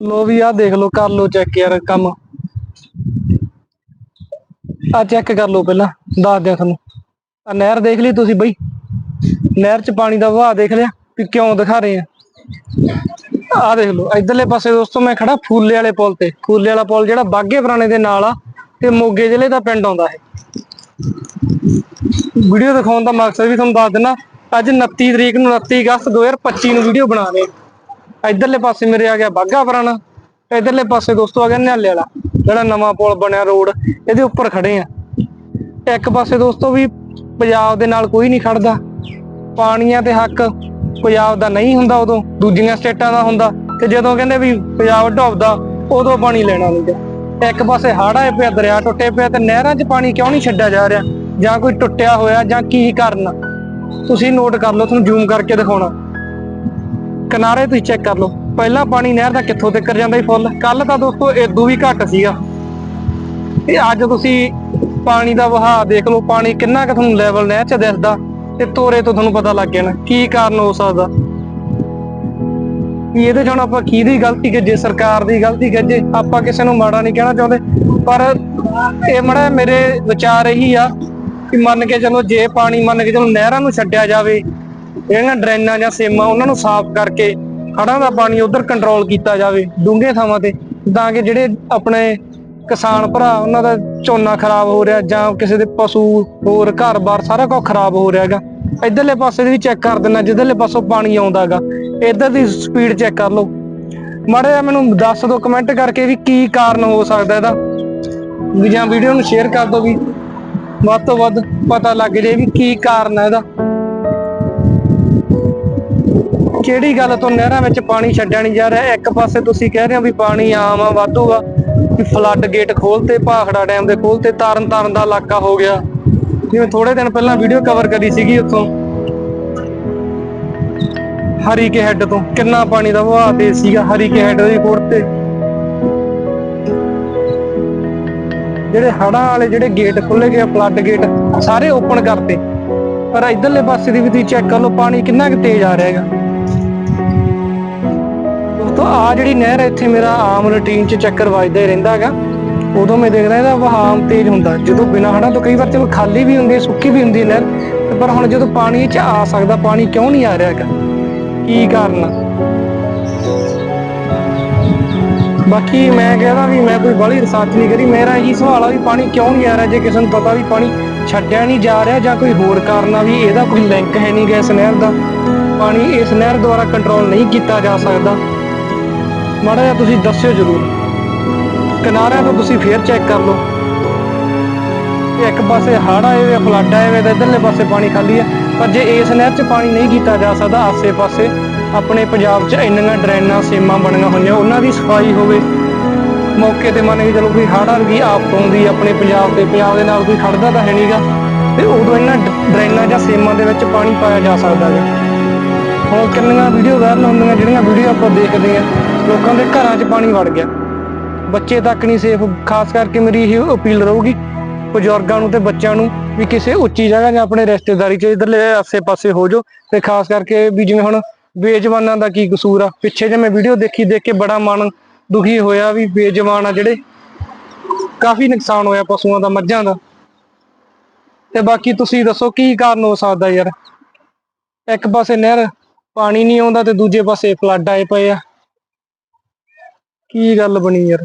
ਲੋ ਵੀ ਆ ਦੇਖ ਲਓ ਕਰ ਲਓ ਚੈੱਕ ਯਾਰ ਕੰਮ। ਆ ਚੈੱਕ ਕਰ ਲਓ ਪਹਿਲਾਂ, ਦੱਸ ਦਿਆਂ ਤੁਹਾਨੂੰ। ਆ ਨਹਿਰ ਦੇਖ ਲਈ ਤੁਸੀਂ ਬਈ? ਨਹਿਰ 'ਚ ਪਾਣੀ ਦਾ ਵਹਾਅ ਦੇਖ ਲਿਆ, ਵੀ ਕਿਉਂ ਦਿਖਾ ਰਹੇ ਆ? ਆ ਦੇਖ ਲਓ ਇਧਰਲੇ ਪਾਸੇ ਦੋਸਤੋ ਮੈਂ ਖੜਾ ਫੂਲੇ ਵਾਲੇ ਪੁਲ ਤੇ। ਫੂਲੇ ਵਾਲਾ ਪੁਲ ਜਿਹੜਾ ਬਾਗੇ ਪੁਰਾਣੇ ਦੇ ਨਾਲ ਆ, ਤੇ ਮੋਗੇ ਜ਼ਿਲ੍ਹੇ ਦਾ ਪਿੰਡ ਆਉਂਦਾ ਹੈ ਵੀਡੀਓ ਦਿਖਾਉਣ ਦਾ ਮਕਸਦ ਵੀ ਤੁਹਾਨੂੰ ਦੱਸ ਦਿੰਦਾ ਅੱਜ 29 ਤਰੀਕ ਨੂੰ 29 ਅਗਸਤ 2025 ਨੂੰ ਵੀਡੀਓ ਬਣਾ ਰਹੇ ਇਧਰਲੇ ਪਾਸੇ ਮੇਰੇ ਆ ਗਿਆ ਬਾਗਾ ਪੁਰਾਣਾ। ਇਧਰਲੇ ਪਾਸੇ ਦੋਸਤੋ ਆ ਗਿਆ ਨਿਹਾਲੇ ਵਾਲਾ, ਜਿਹੜਾ ਨਵਾਂ ਪੁਲ ਬਣਿਆ ਰੋਡ, ਇਹਦੇ ਉੱਪਰ ਖੜੇ ਆ। ਇੱਕ ਪਾਸੇ ਦੋਸਤੋ ਵੀ ਪੰਜਾਬ ਦੇ ਨਾਲ ਕੋਈ ਨਹੀਂ ਖੜਦਾ। ਪਾਣੀਆਂ ਤੇ ਹੱਕ ਪੰਜਾਬ ਦਾ ਨਹੀਂ ਹੁੰਦਾ ਉਦੋਂ, ਦੂਜੀਆਂ ਸਟੇਟਾਂ ਦਾ ਹੁੰਦਾ। ਤੇ ਜਦੋਂ ਕਹਿੰਦੇ ਵੀ ਪੰਜਾਬ ਡੁੱਬਦਾ ਉਦੋਂ ਪਾਣੀ ਲੈਣਾ ਨਹੀਂ ਇੱਕ ਪਾਸੇ ਹੜ੍ਹ ਆਏ ਪਿਆ, ਦਰਿਆ ਟੁੱਟੇ ਪਿਆ ਤੇ ਨਹਿਰਾਂ 'ਚ ਪਾਣੀ ਕਿਉਂ ਨਹੀਂ ਛੱਡਿਆ ਜਾ ਰਿਹਾ? ਜਾਂ ਕੋਈ ਟੁੱਟਿਆ ਹੋਇਆ ਜਾਂ ਕੀ ਕਾਰਨ? ਤੁਸੀਂ ਨੋਟ ਕਰ ਲਓ, ਤੁਹਾਨੂੰ ਜ਼ੂਮ ਕਰਕੇ ਦਿਖਾਉਣਾ। ਕਿਨਾਰੇ ਤੁਸੀਂ ਚੈੱਕ ਕਰ ਲਓ। ਪਹਿਲਾਂ ਪਾਣੀ ਨਹਿਰ ਦਾ ਕਿੱਥੋਂ ਤੱਕ ਜਾਂਦਾ ਸੀ ਫੁੱਲ? ਕੱਲ ਤਾਂ ਦੋਸਤੋ ਇਦੋਂ ਵੀ ਘੱਟ ਸੀਗਾ। ਤੇ ਅੱਜ ਤੁਸੀਂ ਪਾਣੀ ਦਾ ਵਹਾਅ ਦੇਖ ਲਓ, ਪਾਣੀ ਕਿੰਨਾ ਕੁ ਤੁਹਾਨੂੰ ਲੈਵਲ ਨਹਿਰ 'ਚ ਦਿਸਦਾ ਤੇ ਤੋਰੇ ਤੋਂ ਤੁਹਾਨੂੰ ਪਤਾ ਲੱਗ ਜਾਣਾ, ਕੀ ਕਾਰਨ ਹੋ ਸਕਦਾ। ਵੀ ਇਹਦੇ 'ਚ ਹੁਣ ਆਪਾਂ ਕਿਹਦੀ ਗਲਤੀ ਕਿ ਜੇ ਸਰਕਾਰ ਦੀ ਗਲਤੀ ਕਿ ਜੇ ਆਪਾਂ ਕਿਸੇ ਨੂੰ ਮਾੜਾ ਨਹੀਂ ਕਹਿਣਾ ਚਾਹੁੰਦੇ। ਪਰ ਇਹ ਮੜਾ ਮੇਰੇ ਵਿਚਾਰ ਇਹੀ ਆ ਕਿ ਮੰਨ ਕੇ ਚਲੋ, ਜੇ ਪਾਣੀ ਮੰਨ ਕੇ ਚਲੋ ਨਹਿਰਾਂ ਨੂੰ ਛੱਡਿਆ ਜਾਵੇ ਜਿਹੜੀਆਂ ਡਰੇਨਾਂ ਜਾਂ ਸੇਮਾਂ ਉਹਨਾਂ ਨੂੰ ਸਾਫ਼ ਕਰਕੇ ਹੜ੍ਹਾਂ ਦਾ ਪਾਣੀ ਉਧਰ ਕੰਟਰੋਲ ਕੀਤਾ ਜਾਵੇ, ਡੂੰਘੇ ਥਾਵਾਂ ਤੇ, ਤਾਂ ਕਿ ਜਿਹੜੇ ਆਪਣੇ ਕਿਸਾਨ ਭਰਾ, ਉਹਨਾਂ ਦਾ ਝੋਨਾ ਖਰਾਬ ਹੋ ਰਿਹਾ ਜਾਂ ਕਿਸੇ ਦੇ ਪਸ਼ੂ ਹੋਰ ਘਰ-ਬਾਰ ਸਾਰਾ ਕੁਝ ਖਰਾਬ ਹੋ ਰਿਹਾ ਹੈਗਾ। ਇਧਰਲੇ ਪਾਸੇ ਦੀ ਵੀ ਚੈੱਕ ਕਰ ਦਿੰਦਾ, ਜਿੱਧਰਲੇ ਪਾਸੋਂ ਪਾਣੀ ਆਉਂਦਾ ਹੈਗਾ, ਇਧਰ ਦੀ ਸਪੀਡ ਚੈੱਕ ਕਰ ਲਓ। ਮਾੜਾ ਜਿਹਾ ਮੈਨੂੰ ਦੱਸ ਦਿਓ ਕਮੈਂਟ ਕਰਕੇ ਵੀ ਕੀ ਕਾਰਨ ਹੋ ਸਕਦਾ ਇਹਦਾ। ਵੀ ਜਾਂ ਵੀਡੀਓ ਨੂੰ ਸ਼ੇਅਰ ਕਰ ਦਿਓ ਵੀ, ਵੱਧ ਤੋਂ ਵੱਧ ਪਤਾ ਲੱਗ ਜੇ ਵੀ ਕੀ ਕਾਰਨ ਹੈ ਇਹਦਾ। ਕਿਹੜੀ ਗੱਲ ਤੋਂ ਨਹਿਰਾਂ ਵਿੱਚ ਪਾਣੀ ਛੱਡਿਆ ਨਹੀਂ ਜਾ ਰਿਹਾ। ਇੱਕ ਪਾਸੇ ਤੁਸੀਂ ਕਹਿ ਰਹੇ ਹੋ ਵੀ ਪਾਣੀ ਆਮ ਆ, ਵਾਧੂ ਆ। ਵੀ ਫਲੱਡ ਗੇਟ ਖੋਲਤੇ, ਭਾਖੜਾ ਡੈਮ ਦੇ ਖੋਲਤੇ ਤਾਰਨ ਤਾਰਨ ਦਾ ਇਲਾਕਾ ਹੋ ਗਿਆ। ਜਿਵੇਂ ਥੋੜੇ ਦਿਨ ਪਹਿਲਾਂ ਵੀਡੀਓ ਕਵਰ ਕਰੀ ਸੀਗੀ ਉੱਥੋਂ। ਹਰੀ ਕੇ ਹੈੱਡ ਤੋਂ। ਕਿੰਨਾ ਪਾਣੀ ਦਾ ਵਹਾਅ ਤੇ ਸੀਗਾ, ਹਰੀ ਕੇ ਹੈੱਡ ਦੀ ਕੋਟ ਤੇ। ਜਿਹੜੇ ਹੜਾਂ ਵਾਲੇ, ਜਿਹੜੇ ਗੇਟ ਖੁੱਲੇ ਗਏ ਫਲੱਡ ਗੇਟ ਸਾਰੇ ਓਪਨ ਕਰਤੇ। ਪਰ ਇਧਰਲੇ ਪਾਸੇ ਦੀ ਵੀ ਤੁਸੀਂ ਚੈੱਕ ਕਰ ਲਓ, ਪਾਣੀ ਕਿੰਨਾ ਕੁ ਤੇਜ਼ ਆ ਰਿਹਾ ਹੈਗਾ। ਦੋਸਤੋ ਆ ਜਿਹੜੀ ਨਹਿਰ ਹੈ ਇੱਥੇ ਮੇਰਾ ਆਮ ਰੁਟੀਨ 'ਚ ਚੱਕਰ ਵੱਜਦਾ ਹੀ ਰਹਿੰਦਾ ਹੈਗਾ। ਉਦੋਂ ਮੈਂ ਦੇਖਦਾ ਇਹਦਾ ਵਹਾਅ ਤੇਜ਼ ਹੁੰਦਾ। ਜਦੋਂ ਬਿਨਾਂ ਹੜਾਂ ਤੋਂ ਕਈ ਵਾਰ ਚਲੋ ਖਾਲੀ ਵੀ ਹੁੰਦੀ, ਸੁੱਕੀ ਵੀ ਹੁੰਦੀ ਨਹਿਰ, ਪਰ ਹੁਣ ਜਦੋਂ ਪਾਣੀ 'ਚ ਆ ਸਕਦਾ, ਪਾਣੀ ਕਿਉਂ ਨਹੀਂ ਆ ਰਿਹਾ ਹੈਗਾ? ਕੀ ਕਾਰਨ ਆ? ਬਾਕੀ ਮੈਂ ਕਹਿੰਦਾ ਵੀ ਮੈਂ ਕੋਈ ਬੜੀ ਰਿਸਰਚ ਨਹੀਂ ਕਰੀ। ਮੇਰਾ ਇਹੀ ਸਵਾਲ ਆ ਵੀ ਪਾਣੀ ਕਿਉਂ ਨਹੀਂ ਆ ਰਿਹਾ? ਜੇ ਕਿਸੇ ਨੂੰ ਪਤਾ ਵੀ ਪਾਣੀ ਛੱਡਿਆ ਨਹੀਂ ਜਾ ਰਿਹਾ ਜਾਂ ਕੋਈ ਹੋਰ ਕਾਰਨ ਆ ਵੀ ਇਹਦਾ ਕੋਈ ਲਿੰਕ ਹੈ ਨਹੀਂ ਗਾ ਇਸ ਨਹਿਰ ਦਾ। ਪਾਣੀ ਇਸ ਨਹਿਰ ਦੁਆਰਾ ਕੰਟਰੋਲ ਨਹੀਂ ਕੀਤਾ ਜਾ ਸਕਦਾ। ਮਾੜਾ ਜਿਹਾ ਤੁਸੀਂ ਦੱਸਿਓ ਜ਼ਰੂਰ। ਕਿਨਾਰਿਆਂ ਤੋਂ ਤੁਸੀਂ ਫੇਰ ਚੈੱਕ ਕਰ ਲਓ। ਇੱਕ ਪਾਸੇ ਹੜ੍ਹ ਆਏ ਹੋਏ ਫਲੱਡ ਆਏ ਹੋਏ ਤੇ ਇਧਰਲੇ ਪਾਸੇ ਪਾਣੀ ਖਾਲੀ ਹੈ ਪਰ ਜੇ ਇਸ ਨਹਿਰ 'ਚ ਪਾਣੀ ਨਹੀਂ ਕੀਤਾ ਜਾ ਸਕਦਾ, ਆਸੇ-ਪਾਸੇ ਆਪਣੇ ਪੰਜਾਬ 'ਚ ਇੰਨੀਆਂ ਡਰੇਨਾਂ, ਸੇਮਾਂ ਬਣੀਆਂ ਹੋਈਆਂ, ਉਹਨਾਂ ਦੀ ਸਫ਼ਾਈ ਹੋਵੇ। ਮੌਕੇ ਤੇ ਮੰਨ ਕੇ ਚਲੋ ਕੋਈ ਹੜ੍ਹ ਆ ਗਈ ਆਫਤ ਆਉਂਦੀ ਆਪਣੇ ਪੰਜਾਬ ਤੇ, ਪੰਜਾਬ ਦੇ ਨਾਲ ਕੋਈ ਖੜਦਾ ਤਾਂ ਹੈ ਨਹੀਂਗਾ ਤੇ ਉਦੋਂ ਇਹਨਾਂ ਡਰੇਨਾਂ ਜਾਂ ਸੇਮਾਂ ਦੇ ਵਿੱਚ ਪਾਣੀ ਪਾਇਆ ਜਾ ਸਕਦਾ ਹੈ ਹੁਣ ਕਿੰਨੀਆਂ ਵੀਡੀਓ ਵਾਇਰਲ ਹੁੰਦੀਆਂ, ਜਿਹੜੀਆਂ ਵੀਡੀਓ ਆਪਾਂ ਦੇਖਦੇ ਆ। ਲੋਕਾਂ ਦੇ ਘਰਾਂ 'ਚ ਪਾਣੀ ਵੜ ਗਿਆ। ਬੱਚੇ ਤੱਕ ਨਹੀਂ ਸੇਫ ਖਾਸ ਕਰਕੇ ਮੇਰੀ ਇਹ ਅਪੀਲ ਰਹੂਗੀ ਬਜ਼ੁਰਗਾਂ ਨੂੰ ਤੇ ਬੱਚਿਆਂ ਨੂੰ ਵੀ ਕਿਸੇ ਉੱਚੀ ਜਗ੍ਹਾ ਜਾਂ ਆਪਣੇ ਰਿਸ਼ਤੇਦਾਰੀ 'ਚ ਇਧਰਲੇ ਆਸੇ-ਪਾਸੇ ਹੋ ਜਾਓ ਤੇ ਖਾਸ ਕਰਕੇ ਵੀ ਜਿਵੇਂ ਹੁਣ ਬੇਜਵਾਨਾਂ ਦਾ ਕੀ ਕਸੂਰ ਆ। ਪਿੱਛੇ ਜੇ ਮੈਂ ਵੀਡੀਓ ਦੇਖੀ, ਦੇਖ ਕੇ ਬੜਾ ਮਨ ਦੁਖੀ ਹੋਇਆ ਵੀ ਬੇਜਵਾਨ ਆ ਜਿਹੜੇ ਕਾਫੀ ਨੁਕਸਾਨ ਹੋਇਆ ਪਸ਼ੂਆਂ ਦਾ, ਮੱਝਾਂ ਦਾ। ਤੇ ਬਾਕੀ ਤੁਸੀਂ ਦੱਸੋ ਕੀ ਕਾਰਨ ਹੋ ਸਕਦਾ ਯਾਰ? ਇੱਕ ਪਾਸੇ ਨਹਿਰ ਪਾਣੀ ਨਹੀਂ ਆਉਂਦਾ ਤੇ ਦੂਜੇ ਪਾਸੇ ਫਲੱਡ ਆਏ ਪਏ ਆ। ਕੀ ਗੱਲ ਬਣੀ ਯਾਰ?